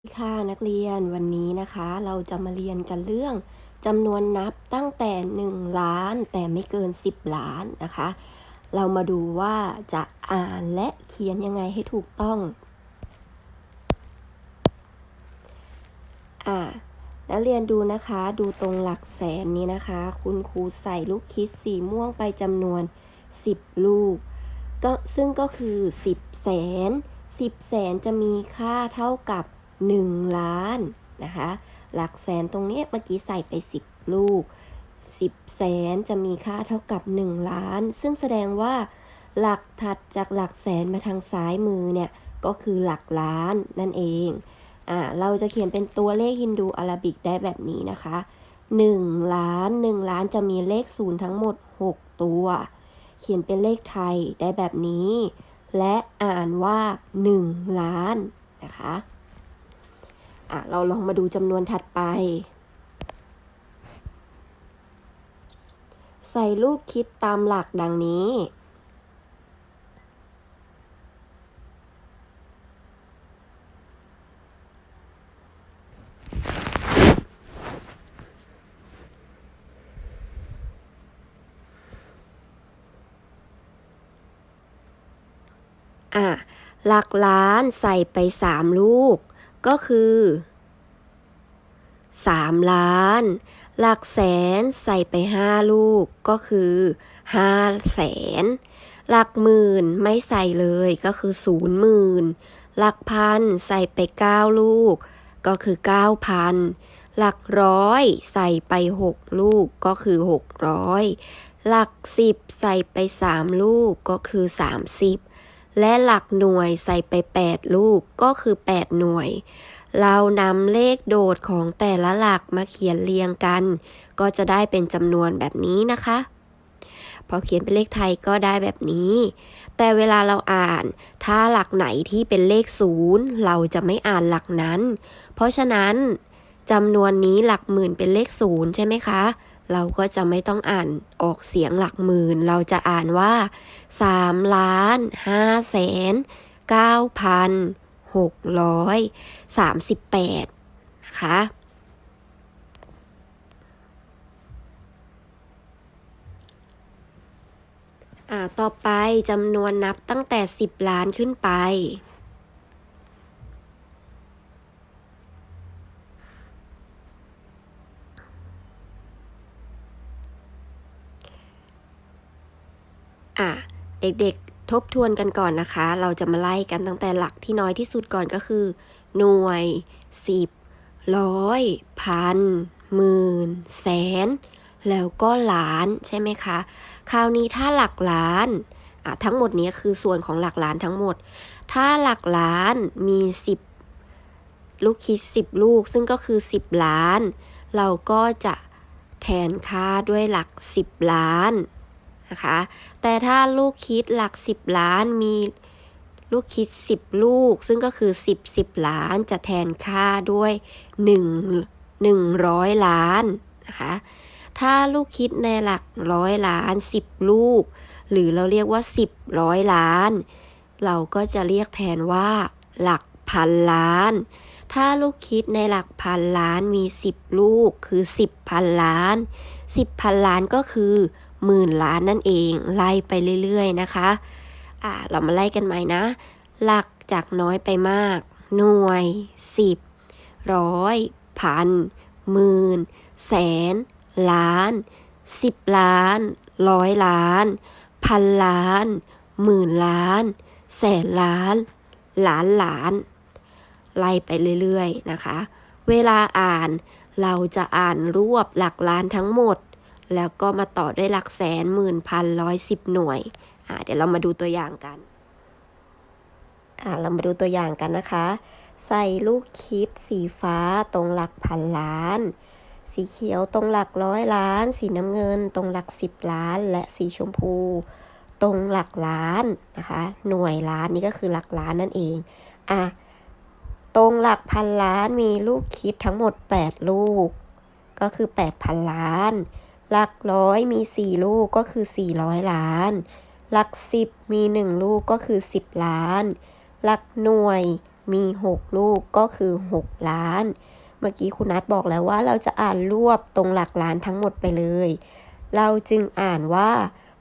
สวัสดีค่ะนักเรียนวันนี้นะคะ เราจะมาเรียนกันเรื่องจำนวนนับตั้งแต่ 1 ล้านแต่ไม่เกิน 10 ล้านนะคะ เรามาดูว่าจะอ่านและเขียนยังไงให้ถูกต้องอ่านักเรียนดูนะคะดูตรงหลักแสนนี้นะคะ คุณครูใส่ลูกคิดสีม่วงไปจำนวน 10 ลูก ก็ซึ่งก็คือ 10 แสน 10 แสนจะมีค่าเท่ากับ 1 ล้านนะคะ หลักแสนตรงนี้เมื่อกี้ใส่ไป 10 ลูก 10 แสนจะมีค่าเท่ากับ 1 ล้าน ซึ่งแสดงว่าหลักถัดจากหลักแสนมาทางซ้ายมือเนี่ยก็คือหลักล้านนั่นเอง อ่า เราจะเขียนเป็นตัวเลขฮินดูอาราบิกได้แบบนี้นะคะ 1 ล้าน 1 ล้านจะมีเลขศูนย์ทั้งหมด 6 ตัว เขียนเป็นเลขไทยได้แบบนี้ และอ่านว่า 1 ล้านนะคะ อะเราลองมาดูจำนวนถัดไป ใส่ลูกคิดตามหลักดังนี้ อะ หลักล้านใส่ไปสามลูก ก็คือสามล้าน หลักแสนใส่ไปห้าลูกก็คือห้าแสน หลักหมื่นไม่ใส่เลยก็คือศูนย์หมื่น หลักพันใส่ไปเก้าลูก ก็คือเก้าพัน หลักร้อยใส่ไปหกลูกก็คือหกร้อย หลักสิบใส่ไปสามลูกก็คือสามสิบ และหลักหน่วยใส่ไป 8 ลูกก็คือ 8 หน่วย เรานำเลขโดดของแต่ละหลักมาเขียนเรียงกัน ก็จะได้เป็นจำนวนแบบนี้นะคะ พอเขียนเป็นเลขไทยก็ได้แบบนี้ แต่เวลาเราอ่าน ถ้าหลักไหนที่เป็นเลขศูนย์เราจะไม่อ่านหลักนั้น เพราะฉะนั้นจำนวนนี้หลักหมื่นเป็นเลขศูนย์ใช่ไหมคะ เราก็จะไม่ต้องอ่านออกเสียงหลักหมื่น เราจะอ่านว่าสามล้านห้าแสนเก้าพันหกร้อยสามสิบแปดนะคะอ่าต่อไปจำนวนนับตั้งแต่ 10 ล้านขึ้นไป อะเด็กๆทบทวนกันก่อนนะคะ เราจะมาไล่กันตั้งแต่หลักที่น้อยที่สุดก่อนก็คือ หน่วยสิบร้อยพันหมื่นแสน แล้วก็ล้านใช่ไหมคะ คราวนี้ถ้าหลักล้านอะทั้งหมดนี้คือส่วนของหลักล้านทั้งหมด ถ้าหลักล้านมี 10 ลูกคิด 10 ลูก ซึ่งก็คือ 10 ล้าน เราก็จะแทนค่าด้วยหลัก 10 ล้าน นะคะ แต่ถ้าลูกคิดหลัก 10 ล้านมีลูกคิด 10 ลูก ซึ่งก็คือ 10 10 ล้านจะแทนค่าด้วย1 100 ล้านนะคะ ถ้าลูกคิดในหลักร้อยล้าน 10 ลูก หรือเราเรียกว่า 10ร้อยล้าน เราก็จะเรียกแทนว่า หลักพันล้าน ถ้าลูกคิดในหลักพันล้านมี 10 ลูก คือ 10พันล้าน 10พันล้านก็คือ หมื่นล้านนั่นเองไล่ไปเรื่อยๆนะคะอ่าเรามาไล่กันใหม่นะ หลักจากน้อยไปมาก หน่วยสิบร้อยพันหมื่นแสน ล้านสิบล้าน ร้อยล้าน พันล้าน หมื่นล้าน แสนล้าน ล้านล้าน ไล่ไปเรื่อยๆนะคะ เวลาอ่านเราจะอ่านรวบหลักล้านทั้งหมด แล้วก็มาต่อด้วยหลักแสนหมื่นพันร้อยสิบหน่วยอ่าเดี๋ยวเรามาดูตัวอย่างกันอ่าเรามาดูตัวอย่างกันนะคะ ใส่ลูกคิดสีฟ้าตรงหลักพันล้าน สีเขียวตรงหลักร้อยล้าน สีน้ำเงินตรงหลักสิบล้าน และสีชมพูตรงหลักล้านนะคะ หน่วยล้านนี่ก็คือหลักล้านนั่นเองอะตรงหลักพันล้านมีลูกคิดทั้งหมด 8 ลูก ก็คือ 8,000 ล้าน หลักร้อยมี 4 ลูกก็คือ 400 ล้าน หลัก 10 มี 1 ลูกก็คือ 10 ล้าน หลักหน่วยมี 6 ลูกก็คือ 6 ล้าน เมื่อกี้คุณนัทบอกแล้วว่าเราจะอ่านรวบตรงหลักล้านทั้งหมดไปเลย เราจึงอ่านว่า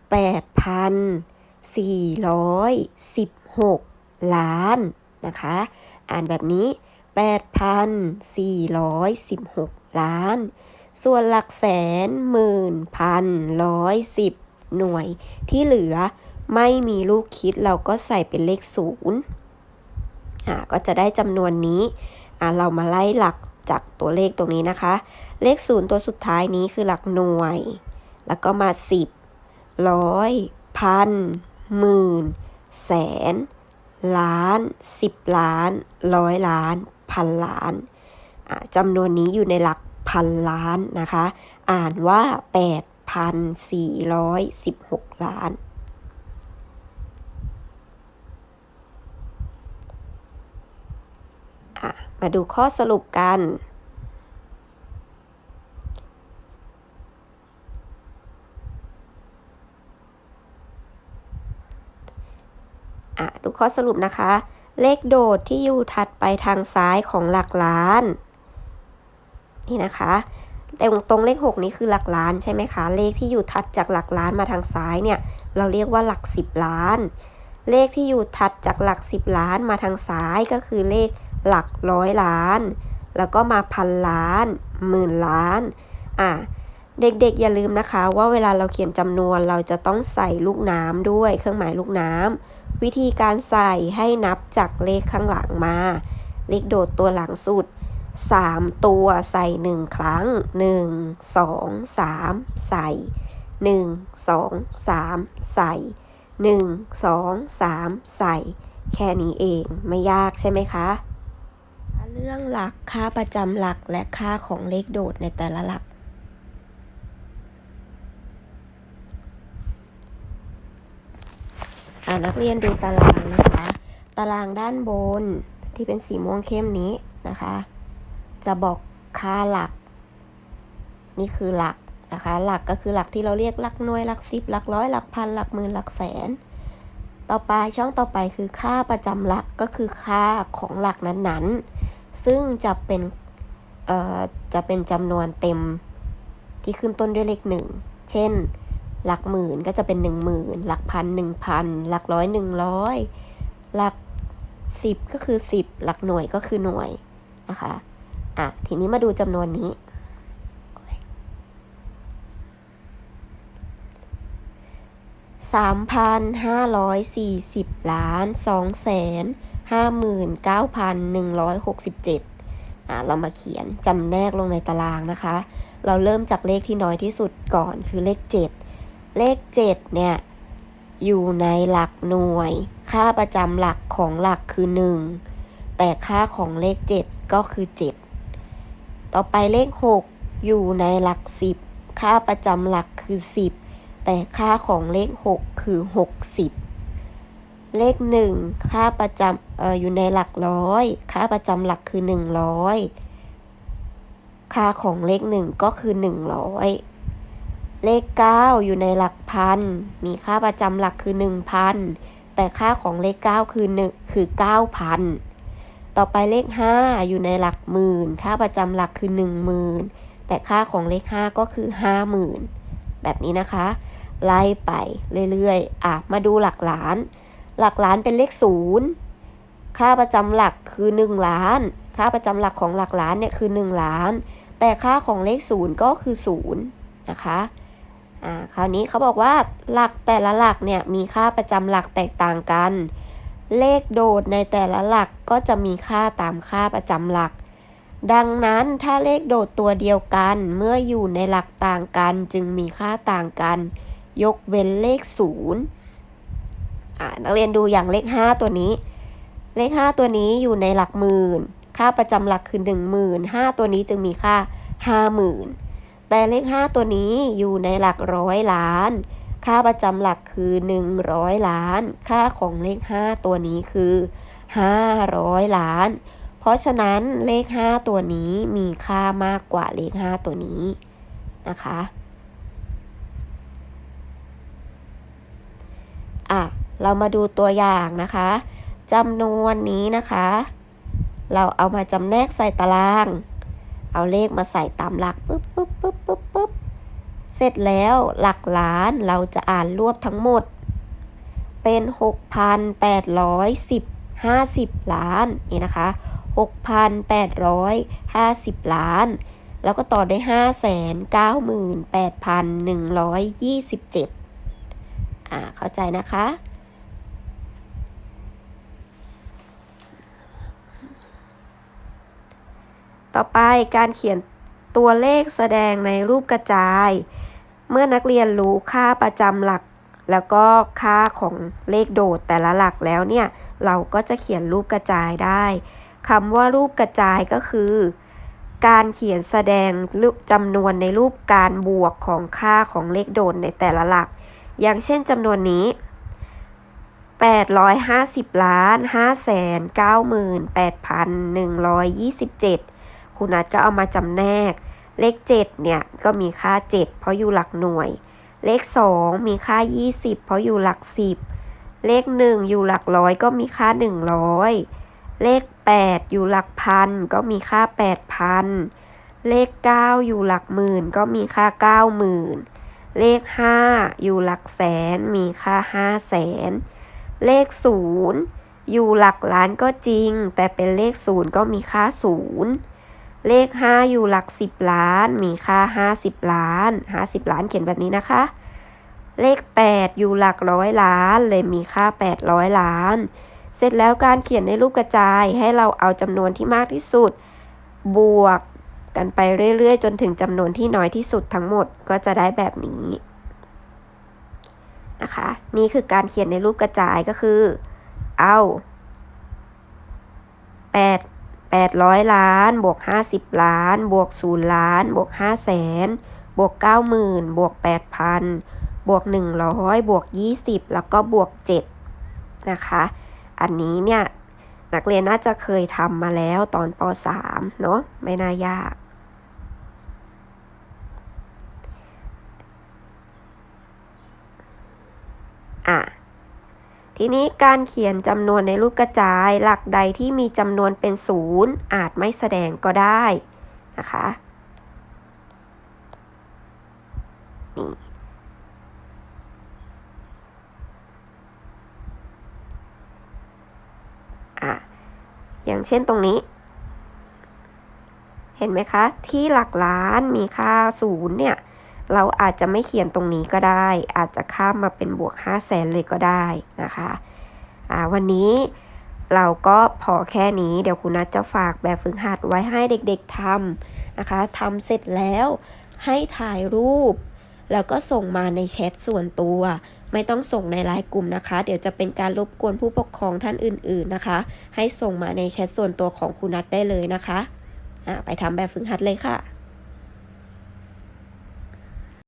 8,416 ล้านนะคะ อ่านแบบนี้ 8,416 ล้าน ส่วนหลักแสน หมื่น พัน ร้อยสิบ หน่วย ที่เหลือไม่มีลูกคิดเราก็ใส่เป็นเลขศูนย์อ่าก็จะได้จำนวนนี้อ่าเรามาไล่หลักจากตัวเลขตรงนี้นะคะ เลขศูนย์ตัวสุดท้ายนี้คือหลักหน่วย แล้วก็มาสิบ ร้อย พัน หมื่น แสน ล้านสิบล้าน ร้อยล้าน พันล้านจำนวนนี้อยู่ในหลัก พันล้านนะคะ อ่านว่า 8,416 ล้านอะมาดูข้อสรุปกันอะดูข้อสรุปนะคะ เลขโดดที่อยู่ถัดไปทางซ้ายของหลักล้าน นี่นะคะตรงตรงเลข 6 นี้คือหลักล้านใช่ไหมคะ เลขที่อยู่ถัดจากหลักล้านมาทางซ้ายเนี่ย เราเรียกว่าหลัก 10 ล้าน เลขที่อยู่ถัดจากหลัก 10 ล้านมาทางซ้ายก็คือเลขหลักร้อยล้าน แล้วก็มาพันล้านหมื่นล้านอะเด็กๆอย่าลืมนะคะว่าเวลาเราเขียนจำนวนเราจะต้องใส่ลูกน้ำด้วยเครื่องหมายลูกน้ำวิธีการใส่ให้นับจากเลขข้างหลังมา เลขโดดตัวหลังสุด 3ตัวใส่1ครั้ง1 2 3ใส่1 2 3ใส่1 2 3ใส่ แค่นี้เองไม่ยากใช่ไหมคะ เรื่องหลักค่าประจำหลักและค่าของเลขโดดในแต่ละหลัก นักเรียนดูตารางนะคะ ตารางด้านบนที่เป็นสีม่วงเข้มนี้นะคะ จะบอกค่าหลัก นี่คือหลักนะคะ หลักก็คือหลักที่เราเรียกหลักหน่วยหลักสิบหลักร้อยหลักพันหลักหมื่นหลักแสน ต่อไปช่องต่อไปคือค่าประจำหลักก็คือค่าของหลักนั้นๆ ซึ่งจะเป็นเอ่อจะเป็นจำนวนเต็มที่ขึ้นต้นด้วยเลขหนึ่งเช่น หลักหมื่นก็จะเป็นหนึ่งหมื่นหลักพันหนึ่งพันหลักร้อยหนึ่งร้อยหลักสิบก็คือสิบหลักหน่วยก็คือหน่วยนะคะ อะ ทีนี้มาดูจำนวนนี้ สามพันห้าร้อยสี่สิบล้านสองแสนห้าหมื่นเก้าพันหนึ่งร้อยหกสิบเจ็ดอะ เรามาเขียนจำแนกลงในตารางนะคะ เราเริ่มจากเลขที่น้อยที่สุดก่อนคือเลขเจ็ด เลขเจ็ดเนี่ย อยู่ในหลักหน่วย ค่าประจำหลักของหลักคือหนึ่งแต่ค่าของเลขเจ็ดก็คือเจ็ด ต่อไปเลข 6 อยู่ในหลัก 10 ค่าประจำหลักคือ 10 แต่ค่าของเลข 6 คือ 60 เลข 1 ค่าประจำเอ่ออยู่ในหลักร้อย ค่าประจำหลักคือ 100 ค่าของเลข 1 ก็คือ 100 เลข 9 อยู่ในหลักพัน มีค่าประจำหลักคือ 1,000 แต่ค่าของเลข 9 คือ1คือ 9,000 ต่อไปเลข 5 อยู่ในหลักหมื่น ค่าประจำหลักคือ 10,000 แต่ค่าของเลข 5 ก็คือ 50,000 แบบนี้นะคะ ไล่ไปเรื่อยๆ อะ มาดูหลักล้าน หลักล้านเป็นเลข 0 ค่าประจำหลักคือ 1 ล้าน ค่าประจำหลักของหลักล้านเนี่ยคือ 1 ล้าน แต่ค่าของเลข 0 ก็คือ 0 นะคะอ่าคราวนี้เขาบอกว่าหลักแต่ละหลักเนี่ยมีค่าประจำหลักแตกต่างกัน เลขโดดในแต่ละหลักก็จะมีค่าตามค่าประจำหลัก ดังนั้นถ้าเลขโดดตัวเดียวกันเมื่ออยู่ในหลักต่างกันจึงมีค่าต่างกัน ยกเว้นเลขศูนย์นักเรียนดูอย่างเลข 5 ตัวนี้ เลข 5 ตัวนี้อยู่ในหลักหมื่น ค่าประจำหลักคือ1 0,000 5ตัวนี้จึงมีค่า 50,000 แต่เลข 5 ตัวนี้อยู่ในหลักร้อยล้าน ค่าประจำหลักคือ 100 ล้าน ค่าของเลข 5 ตัวนี้คือ 500 ล้าน เพราะฉะนั้นเลข 5 ตัวนี้มีค่ามากกว่าเลข 5 ตัวนี้นะคะอะเรามาดูตัวอย่างนะคะจำนวนนี้นะคะ เราเอามาจำแนกใส่ตาราง เอาเลขมาใส่ตามหลักปุ๊บปุ๊บปุ๊บปุ๊บปุ๊บ เสร็จแล้วหลักล้านเราจะอ่านรวบทั้งหมด เป็น 6,810 50 ล้านนี่นะคะ 6,850 ล้าน แล้วก็ต่อด้วย598,127 อ่า เข้าใจนะคะ ต่อไปการเขียนตัวเลขแสดงในรูปกระจาย เมื่อนักเรียนรู้ค่าประจำหลัก แล้วก็ค่าของเลขโดดแต่ละหลักแล้วเนี่ย เราก็จะเขียนรูปกระจายได้คำว่ารูปกระจายก็คือ การเขียนแสดงจำนวนในรูปการบวกของค่าของเลขโดดในแต่ละหลัก อย่างเช่นจำนวนนี้ 850ล้าน598,127 คุณนัทก็เอามาจำแนก เลข 7 เนี่ย ก็มีค่า 7 เพราะอยู่หลักหน่วย เลข 2 มีค่า 20 เพราะอยู่หลัก 10 เลข 1 อยู่หลักร้อยก็มีค่า 100 เลข 8 อยู่หลักพันก็มีค่า 8,000 เลข 9 อยู่หลักหมื่นก็มีค่า 90,000 เลข 5 อยู่หลักแสนมีค่า5แสนเลข0อยู่หลักล้านก็จริง แต่เป็นเลข0ก็มีค่า0 เลข 5 อยู่หลัก 10 ล้าน มีค่า 50 ล้าน 50 ล้านเขียนแบบนี้นะคะ เลข 8 อยู่หลักร้อยล้าน เลยมีค่า 800 ล้าน เสร็จแล้วการเขียนในรูปกระจายให้เราเอาจำนวนที่มากที่สุด บวกกันไปเรื่อยๆ จนถึงจำนวนที่น้อยที่สุดทั้งหมดก็จะได้แบบนี้นะคะ นี่คือการเขียนในรูปกระจายก็คือ เอา8 800 ล้าน บวก 50 ล้าน บวก 0 ล้าน บวก5แสน บวก 90,000 บวก 8,000 บวก 100 บวก 20 แล้วก็บวก 7 นะคะ อันนี้เนี่ย นักเรียนน่าจะเคยทำมาแล้วตอนป .3 เนาะไม่น่ายาก อะ ทีนี้การเขียนจำนวนในรูปกระจาย หลักใดที่มีจำนวนเป็นศูนย์อาจไม่แสดงก็ได้นะคะนี่อะอย่างเช่นตรงนี้ เห็นไหมคะ ที่หลักล้านมีค่าศูนย์เนี่ย เราอาจจะไม่เขียนตรงนี้ก็ได้ อาจจะข้ามมาเป็นบวก 5 0 0แสนเลยก็ได้นะคะอ่าวันนี้เราก็พอแค่นี้ เดี๋ยวคุณนัทจะฝากแบบฝึกหัดไว้ให้เด็กๆทำนะคะทำเสร็จแล้วให้ถ่ายรูป แล้วก็ส่งมาในแชทส่วนตัว ไม่ต้องส่งในไลน์กลุ่มนะคะ เดี๋ยวจะเป็นการรบกวนผู้ปกครองท่านอื่น ๆนะคะ ให้ส่งมาในแชทส่วนตัวของคุณนัทได้เลยนะคะอ่าไปทำแบบฝึกหัดเลยค่ะ